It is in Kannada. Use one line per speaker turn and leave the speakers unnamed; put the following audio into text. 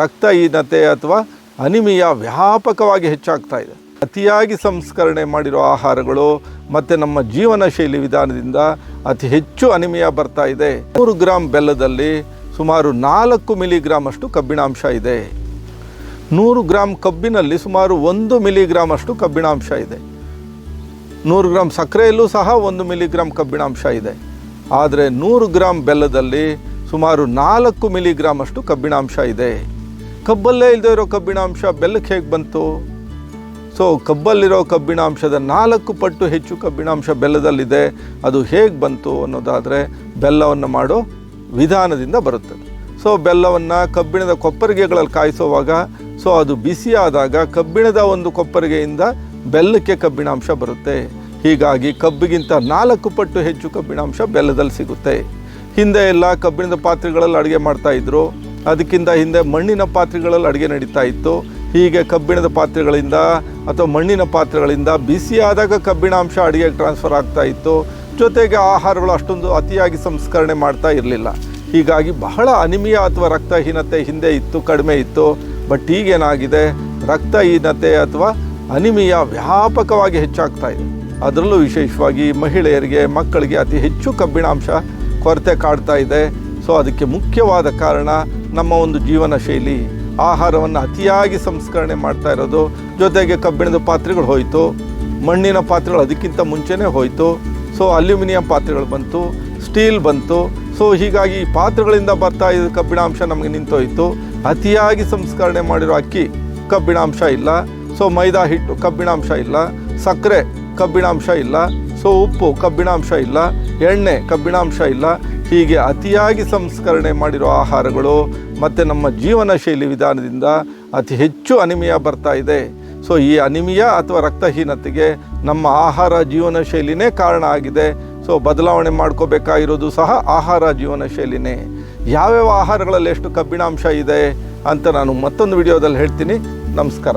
ರಕ್ತಹೀನತೆ ಅಥವಾ ಅನಿಮಿಯ ವ್ಯಾಪಕವಾಗಿ ಹೆಚ್ಚಾಗ್ತಾ ಇದೆ. ಅತಿಯಾಗಿ ಸಂಸ್ಕರಣೆ ಮಾಡಿರೋ ಆಹಾರಗಳು ಮತ್ತು ನಮ್ಮ ಜೀವನ ಶೈಲಿ ವಿಧಾನದಿಂದ ಅತಿ ಹೆಚ್ಚು ಅನಿಮಿಯ ಬರ್ತಾ ಇದೆ. ನೂರು ಗ್ರಾಮ್ ಬೆಲ್ಲದಲ್ಲಿ ಸುಮಾರು ನಾಲ್ಕು ಮಿಲಿಗ್ರಾಮ್ ಅಷ್ಟು ಕಬ್ಬಿಣಾಂಶ ಇದೆ. ನೂರು ಗ್ರಾಮ್ ಕಬ್ಬಿನಲ್ಲಿ ಸುಮಾರು ಒಂದು ಮಿಲಿಗ್ರಾಮ್ ಅಷ್ಟು ಕಬ್ಬಿಣಾಂಶ ಇದೆ. ನೂರು ಗ್ರಾಮ್ ಸಕ್ಕರೆಯಲ್ಲೂ ಸಹ ಒಂದು ಮಿಲಿಗ್ರಾಮ್ ಕಬ್ಬಿಣಾಂಶ ಇದೆ. ಆದರೆ ನೂರು ಗ್ರಾಮ್ ಬೆಲ್ಲದಲ್ಲಿ ಸುಮಾರು ನಾಲ್ಕು ಮಿಲಿಗ್ರಾಮ್ ಅಷ್ಟು ಕಬ್ಬಿಣಾಂಶ ಇದೆ. ಕಬ್ಬಲ್ಲೇ ಇಲ್ಲದೆ ಇರೋ ಕಬ್ಬಿಣಾಂಶ ಬೆಲ್ಲಕ್ಕೆ ಹೇಗೆ ಬಂತು? ಸೊ ಕಬ್ಬಲ್ಲಿರೋ ಕಬ್ಬಿಣಾಂಶದ ನಾಲ್ಕು ಪಟ್ಟು ಹೆಚ್ಚು ಕಬ್ಬಿಣಾಂಶ ಬೆಲ್ಲದಲ್ಲಿದೆ, ಅದು ಹೇಗೆ ಬಂತು ಅನ್ನೋದಾದರೆ ಬೆಲ್ಲವನ್ನು ಮಾಡೋ ವಿಧಾನದಿಂದ ಬರುತ್ತದೆ ಸೊ ಬೆಲ್ಲವನ್ನು ಕಬ್ಬಿಣದ ಕೊಪ್ಪರಿಗೆಗಳಲ್ಲಿ ಕಾಯಿಸುವಾಗ ಸೊ ಅದು ಬಿಸಿಯಾದಾಗ ಕಬ್ಬಿಣದ ಒಂದು ಕೊಪ್ಪರಿಗೆಯಿಂದ ಬೆಲ್ಲಕ್ಕೆ ಕಬ್ಬಿಣಾಂಶ ಬರುತ್ತೆ. ಹೀಗಾಗಿ ಕಬ್ಬಿಗಿಂತ ನಾಲ್ಕು ಪಟ್ಟು ಹೆಚ್ಚು ಕಬ್ಬಿಣಾಂಶ ಬೆಲ್ಲದಲ್ಲಿ ಸಿಗುತ್ತೆ. ಹಿಂದೆ ಎಲ್ಲ ಕಬ್ಬಿಣದ ಪಾತ್ರೆಗಳಲ್ಲಿ ಅಡುಗೆ ಮಾಡ್ತಾಯಿದ್ರು ಅದಕ್ಕಿಂತ ಹಿಂದೆ ಮಣ್ಣಿನ ಪಾತ್ರೆಗಳಲ್ಲಿ ಅಡುಗೆ ನಡೀತಾ ಇತ್ತು. ಹೀಗೆ ಕಬ್ಬಿಣದ ಪಾತ್ರೆಗಳಿಂದ ಅಥವಾ ಮಣ್ಣಿನ ಪಾತ್ರೆಗಳಿಂದ ಬಿಸಿಯಾದಾಗ ಕಬ್ಬಿಣಾಂಶ ಅಡುಗೆಗೆ ಟ್ರಾನ್ಸ್ಫರ್ ಆಗ್ತಾ ಇತ್ತು. ಜೊತೆಗೆ ಆಹಾರಗಳು ಅಷ್ಟೊಂದು ಅತಿಯಾಗಿ ಸಂಸ್ಕರಣೆ ಮಾಡ್ತಾ ಇರಲಿಲ್ಲ. ಹೀಗಾಗಿ ಬಹಳ ಅನಿಮಿಯ ಅಥವಾ ರಕ್ತಹೀನತೆ ಹಿಂದೆ ಇತ್ತು, ಕಡಿಮೆ ಇತ್ತು. ಬಟ್ ಈಗೇನಾಗಿದೆ? ರಕ್ತಹೀನತೆ ಅಥವಾ ಅನಿಮಿಯ ವ್ಯಾಪಕವಾಗಿ ಹೆಚ್ಚಾಗ್ತಾ ಇದೆ. ಅದರಲ್ಲೂ ವಿಶೇಷವಾಗಿ ಮಹಿಳೆಯರಿಗೆ, ಮಕ್ಕಳಿಗೆ ಅತಿ ಹೆಚ್ಚು ಕಬ್ಬಿಣಾಂಶ ಕೊರತೆ ಕಾಡ್ತಾ ಇದೆ. ಸೊ ಅದಕ್ಕೆ ಮುಖ್ಯವಾದ ಕಾರಣ ನಮ್ಮ ಒಂದು ಜೀವನ ಶೈಲಿ, ಆಹಾರವನ್ನು ಅತಿಯಾಗಿ ಸಂಸ್ಕರಣೆ ಮಾಡ್ತಾ ಇರೋದು. ಜೊತೆಗೆ ಕಬ್ಬಿಣದ ಪಾತ್ರೆಗಳು ಹೋಯಿತು, ಮಣ್ಣಿನ ಪಾತ್ರೆಗಳು ಅದಕ್ಕಿಂತ ಮುಂಚೆನೇ ಹೋಯಿತು. ಸೊ ಅಲ್ಯೂಮಿನಿಯಂ ಪಾತ್ರೆಗಳು ಬಂತು, ಸ್ಟೀಲ್ ಬಂತು. ಸೊ ಹೀಗಾಗಿ ಈ ಪಾತ್ರೆಗಳಿಂದ ಬರ್ತಾ ಇದ್ದ ಕಬ್ಬಿಣಾಂಶ ನಮಗೆ ನಿಂತೋಯಿತು. ಅತಿಯಾಗಿ ಸಂಸ್ಕರಣೆ ಮಾಡಿರೋ ಅಕ್ಕಿ ಕಬ್ಬಿಣಾಂಶ ಇಲ್ಲ. ಸೊ ಮೈದಾ ಹಿಟ್ಟು ಕಬ್ಬಿಣಾಂಶ ಇಲ್ಲ. ಸಕ್ಕರೆ ಕಬ್ಬಿಣಾಂಶ ಇಲ್ಲ. ಸೊ ಉಪ್ಪು ಕಬ್ಬಿಣಾಂಶ ಇಲ್ಲ. ಎಣ್ಣೆ ಕಬ್ಬಿಣಾಂಶ ಇಲ್ಲ. ಹೀಗೆ ಅತಿಯಾಗಿ ಸಂಸ್ಕರಣೆ ಮಾಡಿರೋ ಆಹಾರಗಳು ಮತ್ತು ನಮ್ಮ ಜೀವನ ಶೈಲಿ ವಿಧಾನದಿಂದ ಅತಿ ಹೆಚ್ಚು ಅನಿಮಿಯ ಬರ್ತಾ ಇದೆ. ಸೊ ಈ ಅನಿಮಿಯ ಅಥವಾ ರಕ್ತಹೀನತೆಗೆ ನಮ್ಮ ಆಹಾರ ಜೀವನ ಶೈಲಿನೇ ಕಾರಣ ಆಗಿದೆ. ಸೊ ಬದಲಾವಣೆ ಮಾಡ್ಕೋಬೇಕಾಗಿರೋದು ಸಹ ಆಹಾರ ಜೀವನ ಶೈಲಿನೇ. ಯಾವ್ಯಾವ ಆಹಾರಗಳಲ್ಲಿ ಎಷ್ಟು ಕಬ್ಬಿಣಾಂಶ ಇದೆ ಅಂತ ನಾನು ಮತ್ತೊಂದು ವಿಡಿಯೋದಲ್ಲಿ ಹೇಳ್ತೀನಿ. ನಮಸ್ಕಾರ.